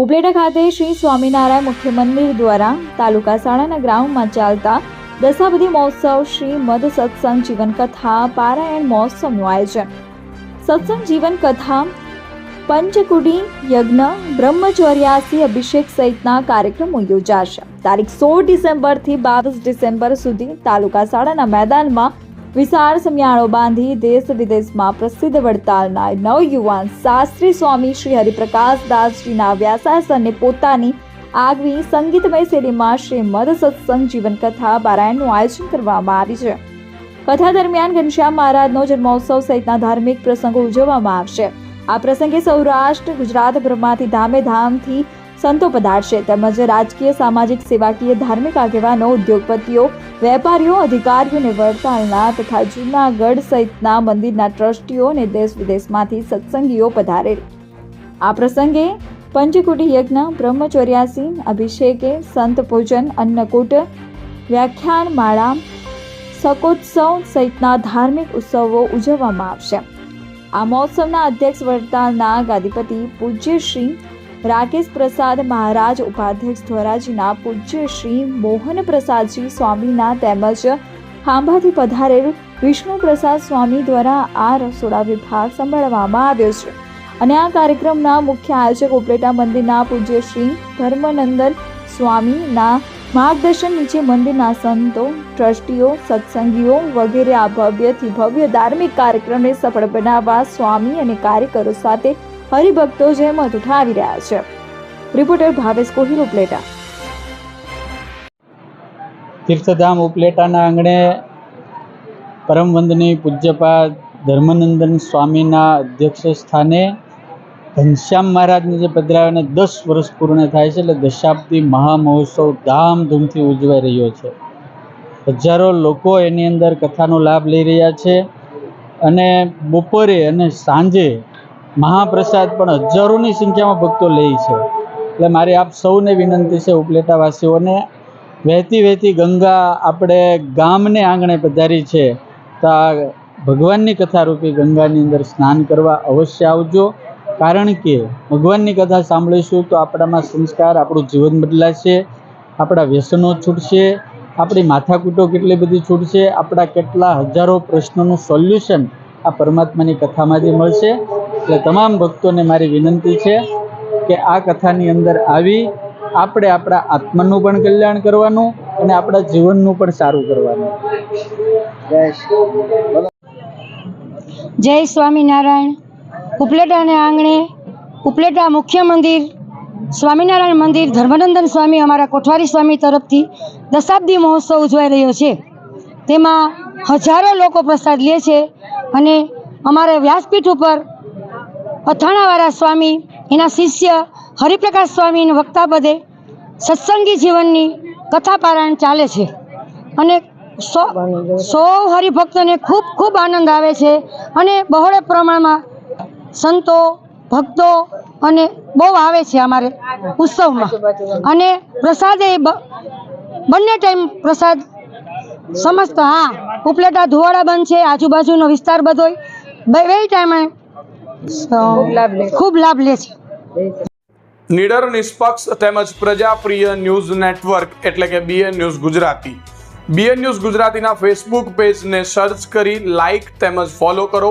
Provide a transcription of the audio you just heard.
ઉપલેટા ખાતે શ્રી સ્વામિનારાયણ મુખ્ય મંદિર દ્વારા તાલુકા શાળાના ગ્રાઉન્ડમાં ચાલતા દશાબધી મહોત્સવ શ્રી મધ સત્સંગ જીવન કથા પારાયણ મહોત્સવનું આયોજન. સત્સંગ જીવન કથા પંચકુડી યજ્ઞ, બ્રહ્મચર્યાસી અભિષેક સહિતના કાર્યક્રમો યોજાશે. તારીખ સોળ ડિસેમ્બરથી બાવીસ ડિસેમ્બર સુધી તાલુકા શાળાના મેદાનમાં વિશાળ સમિયાળો બાંધી દેશ વિદેશમાં પ્રસિદ્ધ વડતાલના નવયુવાન શાસ્ત્રી સ્વામી શ્રી હરિપ્રકાશ દાસજીના વ્યાસાસનને પોતાની આગવી સંગીતમય શૈલીમાં શ્રી મદ સત્સંગ જીવન કથા પારાયણનું આયોજન કરવામાં આવી છે. કથા દરમિયાન ઘનશ્યામ મહારાજનો જન્મોત્સવ સહિતના ધાર્મિક પ્રસંગો ઉજવવામાં આવશે. આ પ્રસંગે સૌરાષ્ટ્ર, ગુજરાતભરમાંથી ધામે ધામથી સંતો પધારશે તેમજ રાજકીય, સામાજિક, સેવાકીય, ધાર્મિક આગેવાનો, ઉદ્યોગપતિઓ, વેપારીઓ અધિકારીઓને વડતાલના તથા જૂનાગઢ સહિતના મંદિરના ટ્રસ્ટીઓ અને દેશ વિદેશમાંથી સત્સંગીઓ પધારે. આ પ્રસંગે પંચકુટી યજ્ઞ, બ્રહ્મચર્યાસી, અભિષેકે, સંત પૂજન, અન્નકૂટ વ્યાખ્યાન માળા શકોત્સવ સહિતના ધાર્મિક ઉત્સવો ઉજવવામાં આવશે. આ મહોત્સવના અધ્યક્ષ વડતાલના ગાદીપતિ પૂજ્ય શ્રી રાકેશ પ્રસાદ મહારાજ ઉપાધ્યક્ષ ધ્વરાજીના પૂજ્ય શ્રી મોહન પ્રસાદજી સ્વામીના તેમજ ખાંભાથી પધારેલ વિષ્ણુ પ્રસાદ સ્વામી દ્વારા આ રસોડા વિભાગ સંભાળવામાં આવ્યો છે. અને આ કાર્યક્રમના મુખ્ય આયોજક ઉપલેટા મંદિરના પૂજ્ય શ્રી ધર્મનંદન સ્વામીના માર્ગદર્શન નીચે મંદિરના સંતો, ટ્રસ્ટીઓ, સત્સંગીઓ વગેરે આ ભવ્યથી ભવ્ય ધાર્મિક કાર્યક્રમને સફળ બનાવવા સ્વામી અને કાર્યકરો સાથે હરિભક્તો જહેમત ઉઠાવી રહ્યા છે. રિપોર્ટર ભાવેશ કોહિલ, ઉપલેટા. તીર્થધામ, ઉપલેટાના આંગણે પરમ વંદની પૂજ્યપા ધર્મનંદન સ્વામીના અધ્યક્ષ સ્થાને ઘનશ્યામ મહારાજને જે પધરાવીને દસ વર્ષ પૂર્ણ થાય છે, એટલે દશાબ્દી મહામહોત્સવ ધામધૂમથી ઉજવાઈ રહ્યો છે. હજારો લોકો એની અંદર કથાનો લાભ લઈ રહ્યા છે અને બપોરે અને સાંજે મહાપ્રસાદ પણ હજારોની સંખ્યામાં ભક્તો લે છે. એટલે મારી આપ સૌને વિનંતી છે ઉપલેટાવાસીઓને, વહેતી વહેતી ગંગા આપણે ગામને આંગણે પધારી છે, તો આ ભગવાનની કથારૂપી ગંગાની અંદર સ્નાન કરવા અવશ્ય આવજો. કારણ કે ભગવાનની કથા સાંભળીશું તો આપણામાં સંસ્કાર, આપણું જીવન બદલાશે, આપણા વ્યસનો છૂટશે, આપણી માથાકૂટો કેટલી બધી છૂટશે, આપણા કેટલા હજારો પ્રશ્નોનું સોલ્યુશન આ પરમાત્માની કથામાંથી મળશે. એટલે તમામ ભક્તોને મારી વિનંતી છે કે આ કથાની અંદર આવી આપણે આપણા આત્માનું પણ કલ્યાણ કરવાનું અને આપણા જીવનનું પણ સારું કરવાનું. જય સ્વામિનારાયણ. ઉપલેટાને આંગણે ઉપલેટા મુખ્ય મંદિર સ્વામિનારાયણ મંદિર ધર્મનંદન સ્વામી અમારા કોઠવારી સ્વામી તરફથી દશાબ્દી મહોત્સવ ઉજવાઈ રહ્યો છે. તેમાં હજારો લોકો પ્રસાદ લે છે અને અમારે વ્યાસપીઠ ઉપર અથાણાવાળા સ્વામી, એના શિષ્ય હરિપ્રકાશ સ્વામીના વક્તા પદે સત્સંગી જીવનની કથા પારાયણ ચાલે છે. અને સો, સૌ હરિભક્તોને ખૂબ ખૂબ આનંદ આવે છે અને બહોળે પ્રમાણમાં સંતો, ભક્તો અને બહુ આવે છે અમારે ઉત્સવમાં. અને પ્રસાદ બંને ટાઈમ પ્રસાદ સમસ્ત, હા, ઉપલેટા ધુવાડા બંધ છે, આજુબાજુનો વિસ્તાર બધો બે ટાઈમે ખૂબ લાભ લે છે. નિડર નિષ્પક્ષ તેમજ પ્રજાપ્રિય ન્યૂઝ નેટવર્ક એટલે કે BN news Gujarati. BN news ગુજરાતીના ફેસબુક પેજને સર્ચ કરી લાઇક તેમજ ફોલો કરો.